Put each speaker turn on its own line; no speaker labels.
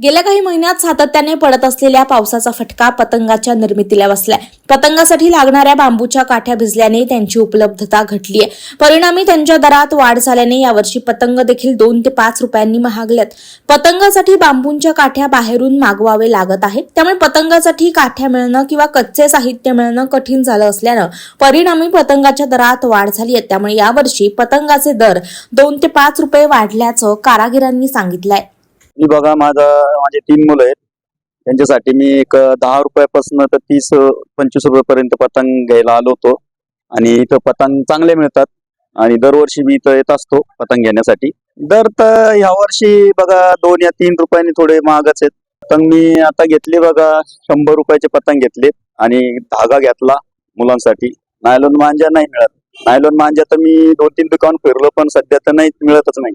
गेल्या काही महिन्यात सातत्याने पडत असलेल्या पावसाचा फटका पतंगाच्या निर्मितीला बसलाय. पतंगासाठी लागणाऱ्या बांबूच्या काठ्या भिजल्याने त्यांची उपलब्धता घटली आहे परिणामी त्यांच्या दरात वाढ झाल्याने यावर्षी पतंग देखील दोन ते पाच रुपयांनी महागल्यात. पतंगासाठी बांबूंच्या काठ्या बाहेरून मागवावे लागत आहेत. त्यामुळे पतंगासाठी काठ्या मिळणं किंवा कच्चे साहित्य मिळणं कठीण झालं असल्यानं परिणामी पतंगाच्या दरात वाढ झाली आहे त्यामुळे यावर्षी पतंगाचे दर दोन ते पाच रुपये वाढल्याचं कारागिरांनी सांगितलंय.
मी बघा माझा माझे तीन मुलं आहेत. त्यांच्यासाठी मी एक दहा रुपयापासून तर तीस पंचवीस रुपयापर्यंत पतंग घ्यायला आलो होतो. आणि इथं पतंग चांगले मिळतात. आणि दरवर्षी मी इथं येत असतो पतंग घेण्यासाठी. दर तर ह्या वर्षी बघा दोन या तीन रुपयांनी थोडे महागच आहेत. पतंग मी आता घेतले बघा शंभर रुपयाचे पतंग घेतले आणि धागा घेतला मुलांसाठी. नायलॉन मांजा नाही मिळत. नायलॉन मांजा तर मी दोन तीन दुकान फिरलो पण सध्या तर नाही मिळतच नाही.